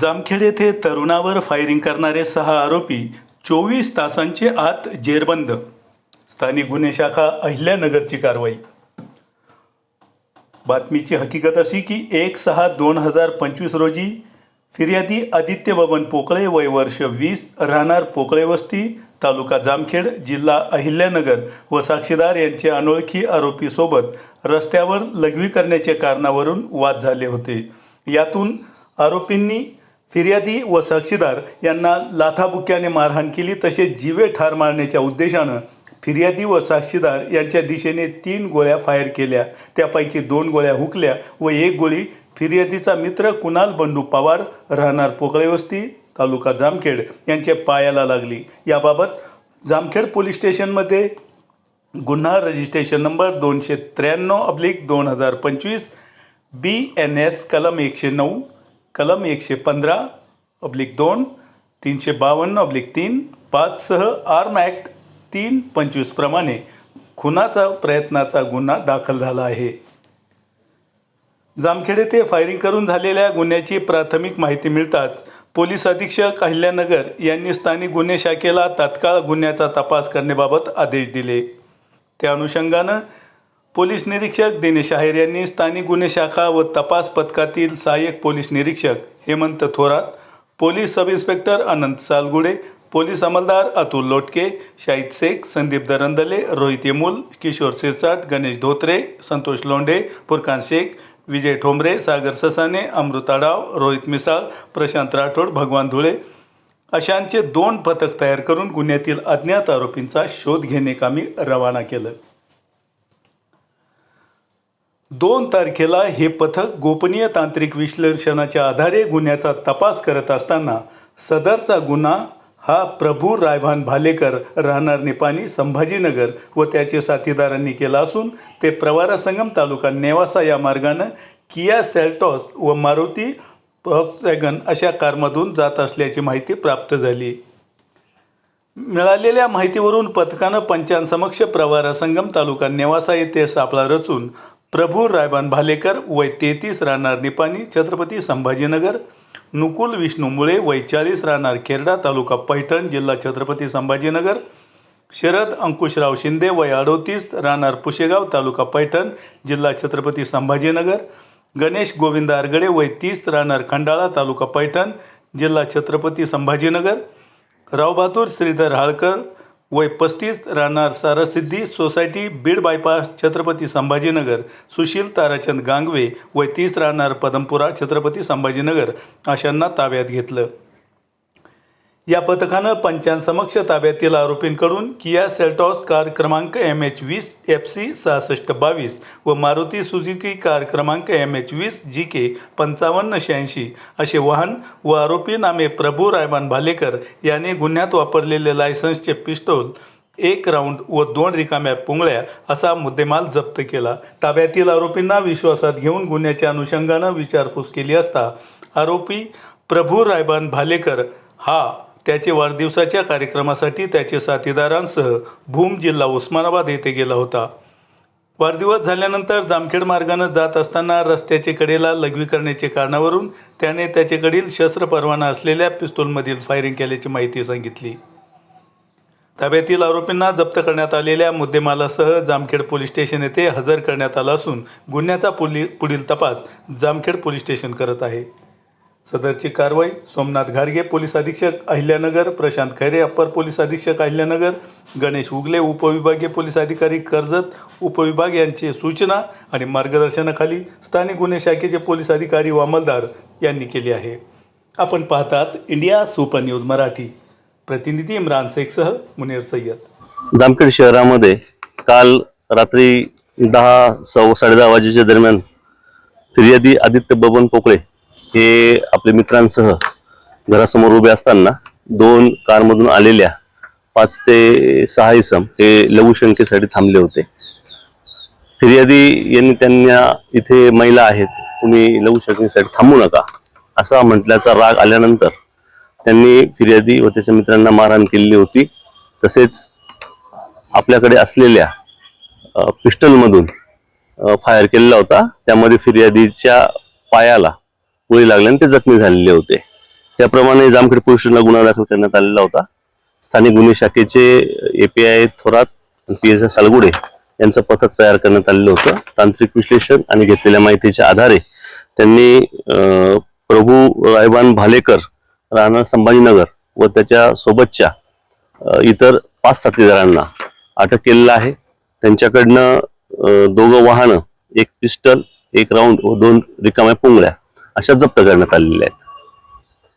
जामखेड येथे तरुणावर फायरिंग करणारे सहा आरोपी चोवीस तासांचे आत जेरबंद. स्थानिक गुन्हे शाखा अहिल्यानगरची कारवाई. बातमीची हकीकत अशी की एक सहा दोन हजार पंचवीस रोजी फिर्यादी आदित्य बबन पोकळे वय वर्ष वीस राहणार पोकळे वस्ती तालुका जामखेड जिल्हा अहिल्यानगर व साक्षीदार यांचे अनोळखी आरोपीसोबत रस्त्यावर लघवी करण्याच्या कारणावरून वाद झाले होते. यातून आरोपींनी फिर्यादी व साक्षीदार यांना लाथाबुक्याने मारहाण केली तसेच जीवे ठार मारण्याच्या उद्देशानं फिर्यादी व साक्षीदार यांच्या दिशेने तीन गोळ्या फायर केल्या. त्यापैकी दोन गोळ्या हुकल्या व एक गोळी फिर्यादीचा मित्र कुणाल बंडू पवार राहणार पोकळेवस्ती तालुका जामखेड यांच्या पायाला लागली. याबाबत जामखेड पोलीस स्टेशनमध्ये गुन्हा रजिस्ट्रेशन नंबर दोनशे त्र्याण्णव अब्लिक दोन हजार पंचवीस बी एन एस कलम एकशे नऊ कलम एकशे पंधरा अब्लिक दोन तीनशे बावन्न अब्लिक तीन पाचसह आर्म ॲक्ट तीन पंचवीसप्रमाणे खुनाचा प्रयत्नाचा गुन्हा दाखल झाला आहे. जामखेड येथे फायरिंग करून झालेल्या गुन्ह्याची प्राथमिक माहिती मिळताच पोलीस अधीक्षक अहिल्यानगर यांनी स्थानिक गुन्हे शाखेला तात्काळ गुन्ह्याचा तपास करण्याबाबत आदेश दिले. त्या अनुषंगानं पोलीस निरीक्षक दिनेश आहेर यांनी स्थानिक गुन्हे शाखा व तपास पथकातील सहाय्यक पोलीस निरीक्षक Hemant Thorat police sub inspector Anant Salgude police अंमलदार Atul Lotke Shahid Shaikh Sandeep Darandale Rohit Yemul Kishor Sirsat Ganesh Dhotre Santosh Londhe Furkan Shaikh Vijay Thombare Sagar Sasane Amrut Adav Rohit Misal Prashant Rathod Bhagwan Dhule अशांचे दोन पथक तयार करून गुन्ह्यातील अज्ञात आरोपींचा शोध घेणे कामी रवाना केलं. दोन तारखेला हे पथक गोपनीय तांत्रिक विश्लेषणाच्या आधारे गुन्ह्याचा तपास करत असताना सदरचा गुन्हा हा प्रभू रायभान भालेकर राहणार निपाणी संभाजीनगर व त्याचे साथीदारांनी केला असून ते प्रवारा संगम तालुका नेवासा या मार्गानं किया सेल्टॉस व मारुती वॅगन अशा कारमधून जात असल्याची माहिती प्राप्त झाली. मिळालेल्या माहितीवरून पथकानं पंचांसमक्ष प्रवारा संगम तालुका नेवासा येथे सापळा रचून प्रभू रायबान भालेकर वय तेहतीस राहणार निपाणी छत्रपती संभाजीनगर. नुकुल विष्णू मुळे वय चाळीस राहणार खेरडा तालुका पैठण जिल्हा छत्रपती संभाजीनगर. शरद अंकुशराव शिंदे वय अडोतीस राहणार पुशेगाव तालुका पैठण जिल्हा छत्रपती संभाजीनगर. गणेश गोविंद आरगडे वय तीस राहणार खंडाळा तालुका पैठण जिल्हा छत्रपती संभाजीनगर. रावबहादूर श्रीधर हाळकर वय पस्तीस राहणार सारसिद्धी सोसायटी बीड बायपास छत्रपती संभाजीनगर. सुशील ताराचंद गांगवे वय तीस राहणार पदमपुरा छत्रपती संभाजीनगर अशांना ताब्यात घेतलं. या पथकानं पंचांसमक्ष ताब्यातील आरोपींकडून किया सेल्टॉस कार क्रमांक एम एच वीस एफ सी सहासष्ट बावीस व मारुती सुझुकी कार क्रमांक एम एच वीस जी के पंचावन्न शहाऐंशी असे वाहन व आरोपी नामे प्रभू रायमान भालेकर याने गुन्ह्यात वापरलेले लायसन्सचे पिस्तोल एक राऊंड व दोन रिकाम्या पुंगळ्या असा मुद्देमाल जप्त केला. ताब्यातील आरोपींना विश्वासात घेऊन गुन्ह्याच्या अनुषंगानं विचारपूस केली असता आरोपी प्रभू रायबान भालेकर हा त्याचे वाढदिवसाच्या कार्यक्रमासाठी त्याचे साथीदारांसह भूम जिल्हा उस्मानाबाद येथे गेला होता. वाढदिवस झाल्यानंतर जामखेड मार्गानं जात असताना रस्त्याचे कडेला लघवी करण्याचे कारणावरून त्याने त्याच्याकडील शस्त्र परवाना असलेल्या पिस्तूलमधील फायरिंग केल्याची माहिती सांगितली. ताब्यातील आरोपींना जप्त करण्यात आलेल्या मुद्देमालासह जामखेड पोलीस स्टेशन येथे हजर करण्यात आला असून गुन्ह्याचा पुली पुढील तपास जामखेड पोलीस स्टेशन करत आहे. सदरची कारवाई सोमनाथ घारगे पोलीस अधीक्षक अहिल्यानगर प्रशांत खैरे अप्पर पोलीस अधीक्षक अहिल्यानगर गणेश उगले उपविभागीय पोलीस अधिकारी कर्जत उपविभाग यांचे सूचना आणि मार्गदर्शनाखाली स्थानिक गुन्हे शाखेचे पोलीस अधिकारी व अंमलदार यांनी केली आहे. आपण पाहतात इंडिया सुपर न्यूज मराठी. प्रतिनिधी इम्रान शेखसह मुनेर सय्यद. जामखेड शहरामध्ये काल रात्री दहा सव्वा साडेदहा वाजेच्या दरम्यान फिर्यादी आदित्य बबन पोकळे हे आपल्या मित्रांसह घरासमोर उभे असताना दोन कारमधून आलेल्या पाच ते सहा इसम हे लघुशंकेसाठी थांबले होते. फिर्यादी यांनी त्यांना इथे महिला आहेत तुम्ही लघुशंकेसाठी थांबू नका असा म्हटल्याचा राग आल्यानंतर त्यांनी फिर्यादी व त्याच्या मित्रांना मारहाण केलेली होती. तसेच आपल्याकडे असलेल्या पिस्टलमधून फायर केलेला होता. त्यामध्ये फिर्यादीच्या पायाला गोळी लागल्याने ते जखमी झालेले होते. त्याप्रमाणे जामखेड पोलीस स्टेशनला गुन्हा दाखल करण्यात आलेला होता. स्थानिक गुन्हे शाखेचे API Thorat P S Salgude यांचं पथक तयार करण्यात आलेलं होतं. तांत्रिक विश्लेषण आणि घेतलेल्या माहितीच्या आधारे त्यांनी प्रभू रायबान भालेकर राहणार संभाजीनगर व त्याच्या सोबतच्या इतर पाच साथीदारांना अटक केलेलं आहे. त्यांच्याकडनं दोघं वाहनं एक पिस्टल एक राऊंड व दोन रिकाम्या पुंगळ्या अशा जप्त करण्यात आलेल्या आहेत.